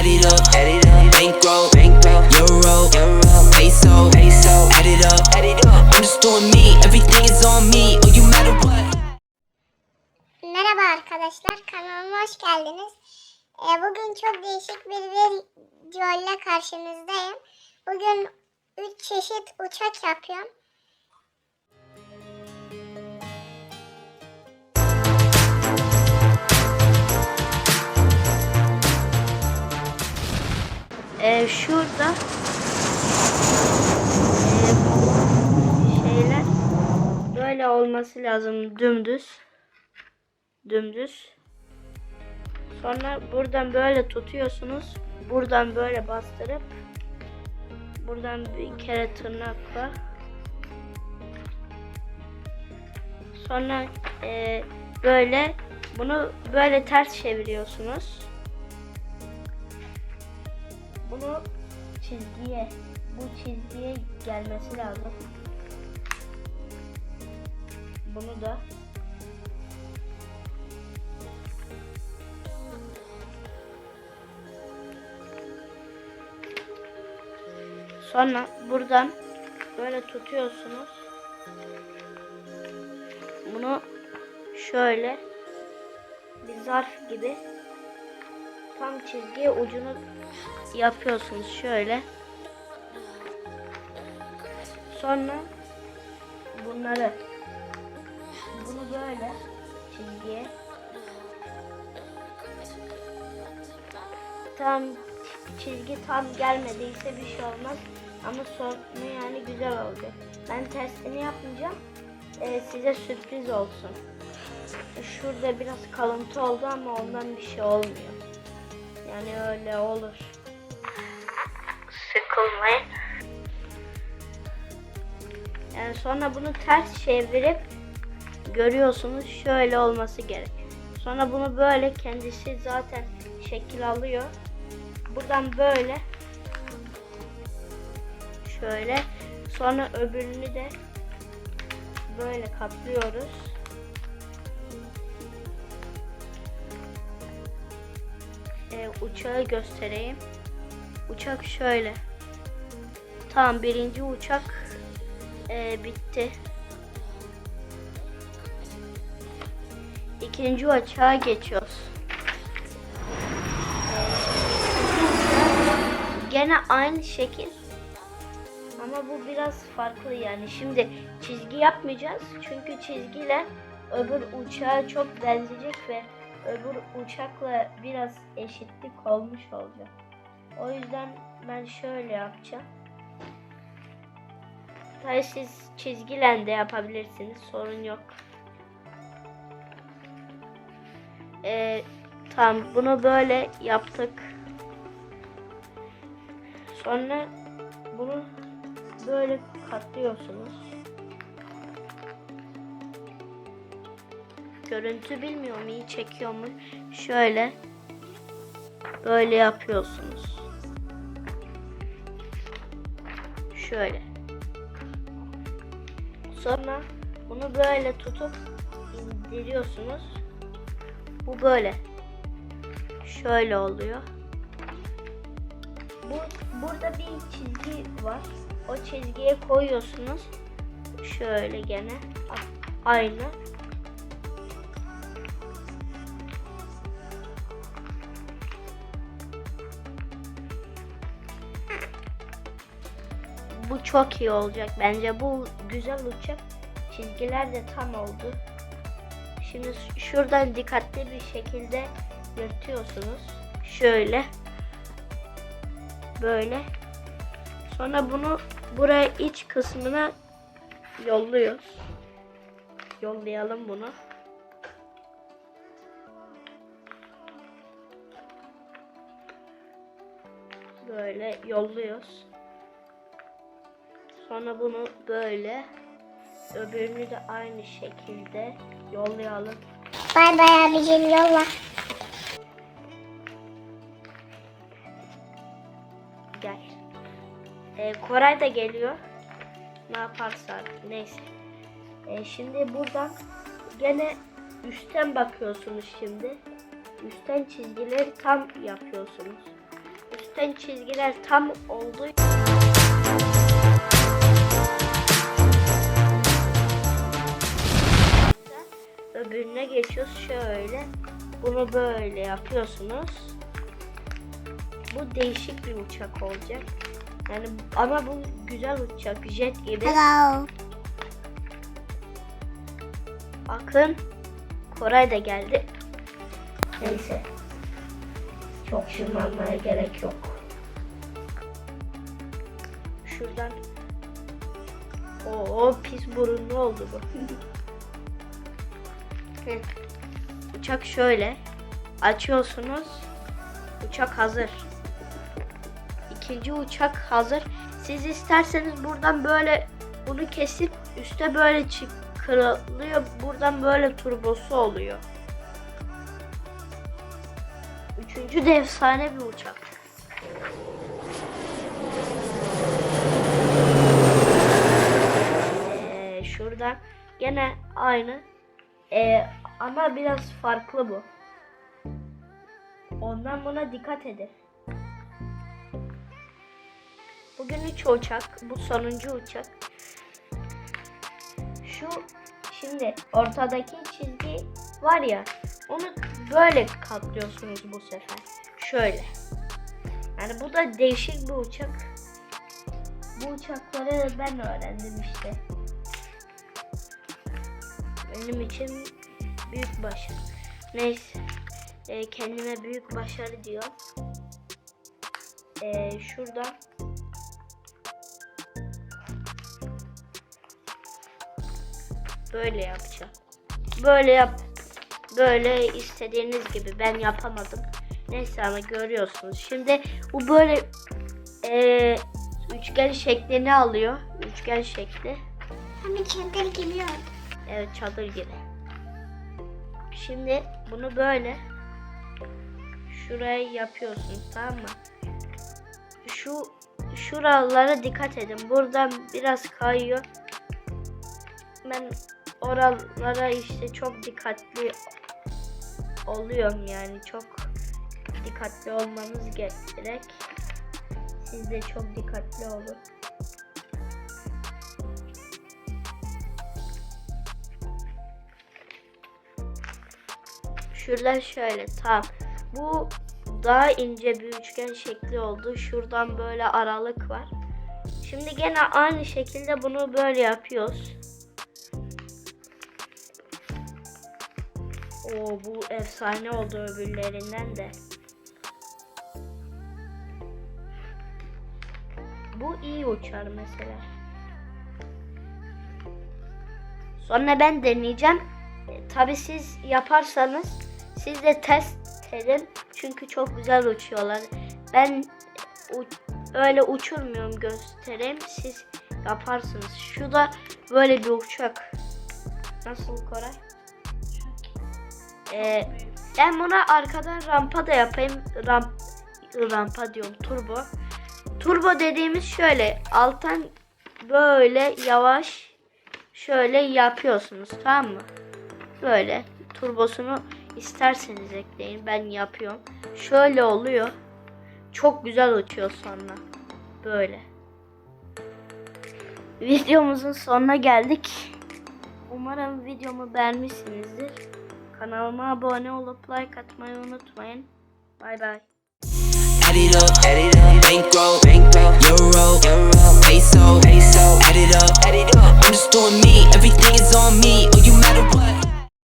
Add it up, add it up. Bankroll, bankroll. Euro, euro. Peso, peso. Add it up, add it up. I'm just doing me. Everything is on me. Oh, you matter what? Merhaba arkadaşlar, kanalıma hoş geldiniz. Ee, bugün çok değişik bir video ile karşınızdayım. Bugün 3 çeşit uçak yapıyorum. Ee, şurada ee, şeyler böyle olması lazım dümdüz dümdüz. Sonra buradan böyle tutuyorsunuz buradan böyle bastırıp buradan bir kere tırnakla. Sonra ee, böyle bunu böyle ters çeviriyorsunuz çizgiye bu çizgiye gelmesi lazım. Bunu da Sonra buradan böyle tutuyorsunuz. Bunu şöyle bir zarf gibi tam çizgiye ucunu yapıyorsunuz şöyle. Sonra bunları bunu böyle çizgiye tam çizgi tam gelmediyse bir şey olmaz ama sonu yani güzel olacak. Ben testini yapmayacağım. Ee, size sürpriz olsun. Şurada biraz kalıntı oldu ama ondan bir şey olmuyor. Yani öyle olur. Sıkılmayın. Yani sonra bunu ters çevirip görüyorsunuz şöyle olması gerek. Sonra bunu böyle kendisi zaten şekil alıyor. Buradan böyle şöyle sonra öbürünü de böyle katlıyoruz. Uçağı göstereyim. Uçak şöyle. Tamam birinci uçak ee, bitti. İkinci uçağa geçiyoruz. Gene aynı şekil. Ama bu biraz farklı yani. Şimdi çizgi yapmayacağız. Çünkü çizgiyle öbür uçağa çok benzeyecek ve öbür uçakla biraz eşitlik olmuş olacak. O yüzden ben şöyle yapacağım. Tabii siz çizgiyle de yapabilirsiniz. Sorun yok. Ee, tamam bunu böyle yaptık. Sonra bunu böyle katlıyorsunuz. Görüntü bilmiyorum iyi çekiyor mu? Şöyle böyle yapıyorsunuz. Şöyle. Sonra bunu böyle tutup indiriyorsunuz. Bu böyle. Şöyle oluyor. Bu burada bir çizgi var. O çizgiye koyuyorsunuz. Şöyle gene aynı. Bu çok iyi olacak bence. Bu güzel uçak. Çizgiler de tam oldu. Şimdi şuradan dikkatli bir şekilde yırtıyorsunuz. Şöyle. Böyle. Sonra bunu buraya iç kısmına yolluyoruz. Yollayalım bunu. Böyle yolluyoruz. Sonra bunu böyle öbürünü de aynı şekilde yollayalım. Bay bay abicim yolla. Gel. Ee, Koray da geliyor. Ne yaparsa neyse. Ee, şimdi buradan gene üstten bakıyorsunuz şimdi. Üstten çizgileri tam yapıyorsunuz. üstten çizgiler tam oldu. Öbürüne geçiyoruz şöyle. Bunu böyle yapıyorsunuz. Bu değişik bir uçak olacak. Yani ama bu güzel uçak jet gibi. Hello. Bakın Koray da geldi. Neyse. Çok şırmanmaya gerek yok. Şuradan. Oo pis burunlu oldu bu. Uçak şöyle. Açıyorsunuz. Uçak hazır. İkinci uçak hazır. Siz isterseniz buradan böyle bunu kesip üste böyle çıkarılıyor. Buradan böyle turbosu oluyor. Üçüncü de efsane bir uçak. Ee, şuradan gene aynı. Ee, ama biraz farklı bu. Ondan buna dikkat edin. Bugün üç uçak. Bu sonuncu uçak. Şu şimdi ortadaki çizgi var ya onu böyle katlıyorsunuz bu sefer. Şöyle. Yani bu da değişik bir uçak. Bu uçakları ben öğrendim işte. Benim için büyük başarı. Neyse. Ee, kendime büyük başarı diyor. Ee, şurada böyle yapacağım. Böyle yap. Böyle istediğiniz gibi ben yapamadım. Neyse ama görüyorsunuz. Şimdi bu böyle eee, üçgen şeklini alıyor. Üçgen şekli. Hem çadır geliyor. Evet çadır gibi. Şimdi bunu böyle şuraya yapıyorsunuz tamam mı? Şu şuralara dikkat edin. Buradan biraz kayıyor. Ben oralara işte çok dikkatli oluyorum yani çok dikkatli olmanız gerek. Siz de çok dikkatli olun. Şuradan şöyle tam. Bu daha ince bir üçgen şekli oldu. Şuradan böyle aralık var. Şimdi gene aynı şekilde bunu böyle yapıyoruz. Oo bu efsane oldu öbürlerinden de. Bu iyi uçar mesela. Sonra ben deneyeceğim. E, tabii siz yaparsanız siz de test edin. Çünkü çok güzel uçuyorlar. Ben öyle uçurmuyorum göstereyim. Siz yaparsınız. Şu da böyle bir uçak. Nasıl Koray? Ee, ben buna arkadan rampa da yapayım. Ramp, rampa diyorum turbo. Turbo dediğimiz şöyle alttan böyle yavaş şöyle yapıyorsunuz tamam mı? Böyle turbosunu isterseniz ekleyin. Ben yapıyorum. Şöyle oluyor. Çok güzel uçuyor sonra. Böyle. Videomuzun sonuna geldik. Umarım videomu beğenmişsinizdir. Kanalıma abone olup like atmayı unutmayın. Bay bay. Add up, add up, bankroll, bankroll, euro, euro, peso, peso, add up, add up. I'm just doing me, everything is on me. Oh, you matter what?